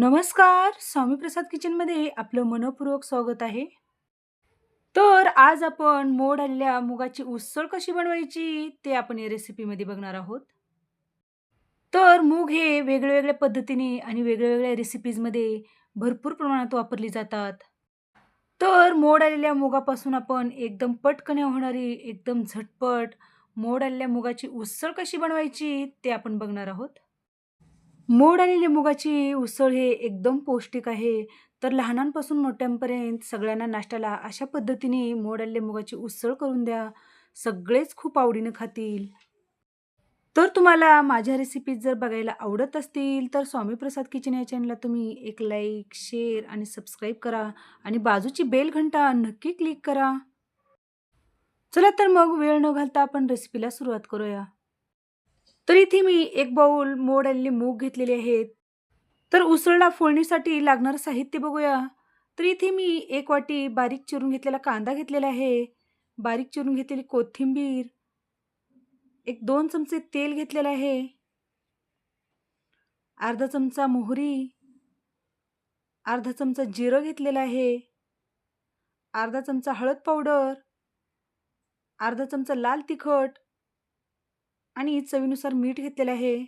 नमस्कार स्वामी प्रसाद किचनमध्ये आपलं मनपूर्वक स्वागत आहे. तर आज आपण मोड आलेल्या मुगाची उसळ कशी बनवायची ते आपण या रेसिपीमध्ये बघणार आहोत. तर मूग हे वेगळ्या पद्धतीने आणि वेगळ्या रेसिपीजमध्ये भरपूर प्रमाणात वापरली जातात. तर मोड आलेल्या मुगापासून आपण एकदम पटकने होणारी एकदम झटपट मोड आलेल्या मुगाची उसळ कशी बनवायची ते आपण बघणार आहोत. मोड आणि लिंबुगाची उसळ हे एकदम पौष्टिक आहे. तर लहानांपासून मोठ्यांपर्यंत सगळ्यांना नाश्त्याला अशा पद्धतीने मोड आणि लिंबुगाची उसळ करून द्या. सगळेच खूप आवडीनं खातील. तर तुम्हाला माझ्या रेसिपीज जर बघायला आवडत असतील तर स्वामी प्रसाद किचन या चॅनलला तुम्ही एक लाईक शेअर आणि सबस्क्राईब करा आणि बाजूची बेल घंटा नक्की क्लिक करा. चला तर मग वेळ न घालता आपण रेसिपीला सुरुवात करूया. तर इथे मी एक बाऊल मोड आलेले मूग घेतलेले आहेत. तर उसळला फोडणीसाठी लागणारं साहित्य बघूया. तर इथे मी एक वाटी बारीक चिरून घेतलेला कांदा घेतलेला आहे. बारीक चिरून घेतलेली कोथिंबीर. एक दोन चमचे तेल घेतलेलं आहे. अर्धा चमचा मोहरी. अर्धा चमचा जिरं घेतलेलं आहे. अर्धा चमचा हळद पावडर. अर्धा चमचा लाल तिखट. आणि चवीनुसार मीठ घेतलेलं आहे.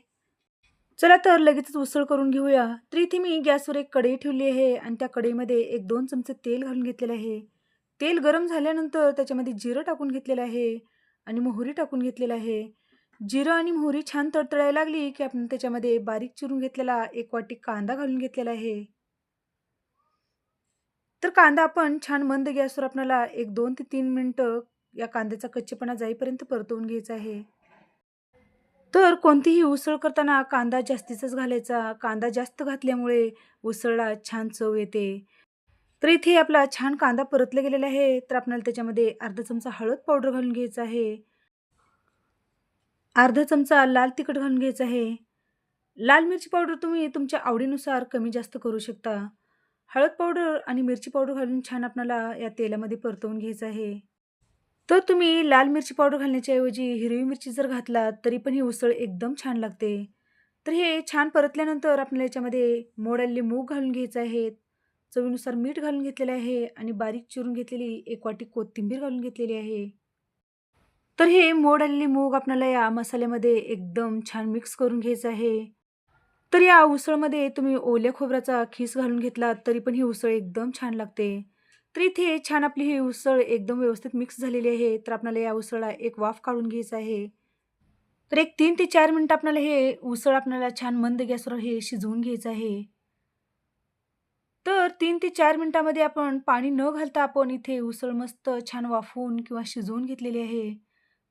चला तर लगेचच उसळ करून घेऊया. तर इथे मी गॅसवर एक कढई ठेवली आहे आणि त्या कढईमध्ये एक दोन चमचे तेल घालून घेतलेलं आहे. तेल गरम झाल्यानंतर त्याच्यामध्ये जिरं टाकून घेतलेलं आहे आणि मोहरी टाकून घेतलेलं आहे. जिरं आणि मोहरी छान तडतडायला लागली की आपण त्याच्यामध्ये बारीक चिरून घेतलेला एक वाटी कांदा घालून घेतलेला आहे. तर कांदा आपण छान मंद गॅसवर आपल्याला एक दोन ते तीन मिनटं या कांद्याचा कच्चेपणा जाईपर्यंत परतवून घ्यायचा आहे. तर कोणतीही उसळ करताना कांदा जास्तीचाच घालायचा. कांदा जास्त घातल्यामुळे उसळला छान चव येते. तर इथे आपला छान कांदा परतला गेलेला आहे. तर आपल्याला त्याच्यामध्ये अर्धा चमचा हळद पावडर घालून घ्यायचा आहे. अर्धा चमचा लाल तिखट घालून घ्यायचं आहे. लाल मिरची पावडर तुम्ही तुमच्या आवडीनुसार कमी जास्त करू शकता. हळद पावडर आणि मिरची पावडर घालून छान आपल्याला या तेलामध्ये परतवून घ्यायचं आहे. तर तुम्ही लाल मिरची पावडर घालण्याच्या ऐवजी हिरवी मिरची जर घातलात तरी पण ही उसळ एकदम छान लागते. तर हे छान परतल्यानंतर आपल्याला याच्यामध्ये मोडलेले मूग घालून घ्यायचे आहेत. चवीनुसार मीठ घालून घेतलेलं आहे आणि बारीक चिरून घेतलेली एक वाटी कोथिंबीर घालून घेतलेली आहे. तर हे मोड आलेले मूग आपल्याला या मसाल्यामध्ये एकदम छान मिक्स करून घ्यायचं आहे. तर या उसळमध्ये तुम्ही ओल्या खोबऱ्याचा खीस घालून घेतलात तरी पण ही उसळ एकदम छान लागते. तर इथे छान आपली ही उसळ एकदम व्यवस्थित मिक्स झालेली आहे. तर आपल्याला या उसळला एक वाफ काढून घ्यायचं आहे. तर एक तीन ते चार मिनटं आपल्याला हे उसळ आपल्याला छान मंद गॅसवर हे शिजवून घ्यायचं आहे. तर तीन ते चार मिनटामध्ये आपण पाणी न घालता आपण इथे उसळ मस्त छान वाफवून किंवा शिजवून घेतलेली आहे.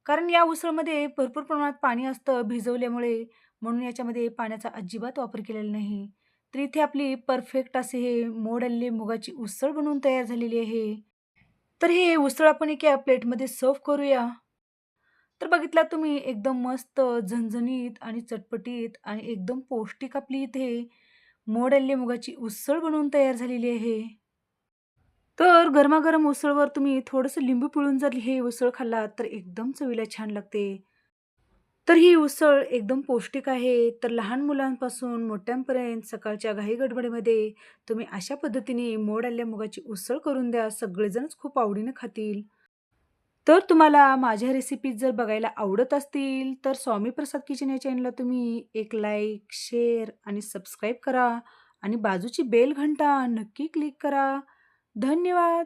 कारण या उसळमध्ये भरपूर प्रमाणात पाणी असतं भिजवल्यामुळे म्हणून याच्यामध्ये पाण्याचा अजिबात वापर केलेला नाही. तर इथे आपली परफेक्ट असे हे मोड मुगाची उसळ बनवून तयार झालेली आहे. तर हे उसळ आपण एका प्लेटमध्ये सर्व करूया. तर बघितला तुम्ही एकदम मस्त झणझणीत आणि चटपटीत आणि एकदम पौष्टिक आपली इथे मोड मुगाची उसळ बनवून तयार झालेली आहे. तर गरमागरम उसळवर तुम्ही थोडंसं लिंबू पिळून जर हे उसळ खाल्लात तर एकदम चवीला छान लागते. तर ही उसळ एकदम पौष्टिक आहे. तर लहान मुलांपासून मोठ्यांपर्यंत सकाळच्या घाई गडबडीमध्ये तुम्ही अशा पद्धतीने मोड आल्या मुगाची उसळ करून द्या. सगळेजणच खूप आवडीनं खातील. तर तुम्हाला माझ्या रेसिपीज जर बघायला आवडत असतील तर स्वामी प्रसाद किचन या चॅनलला तुम्ही एक लाईक शेअर आणि सबस्क्राईब करा. आणि बाजूची बेल घंटा नक्की क्लिक करा. धन्यवाद!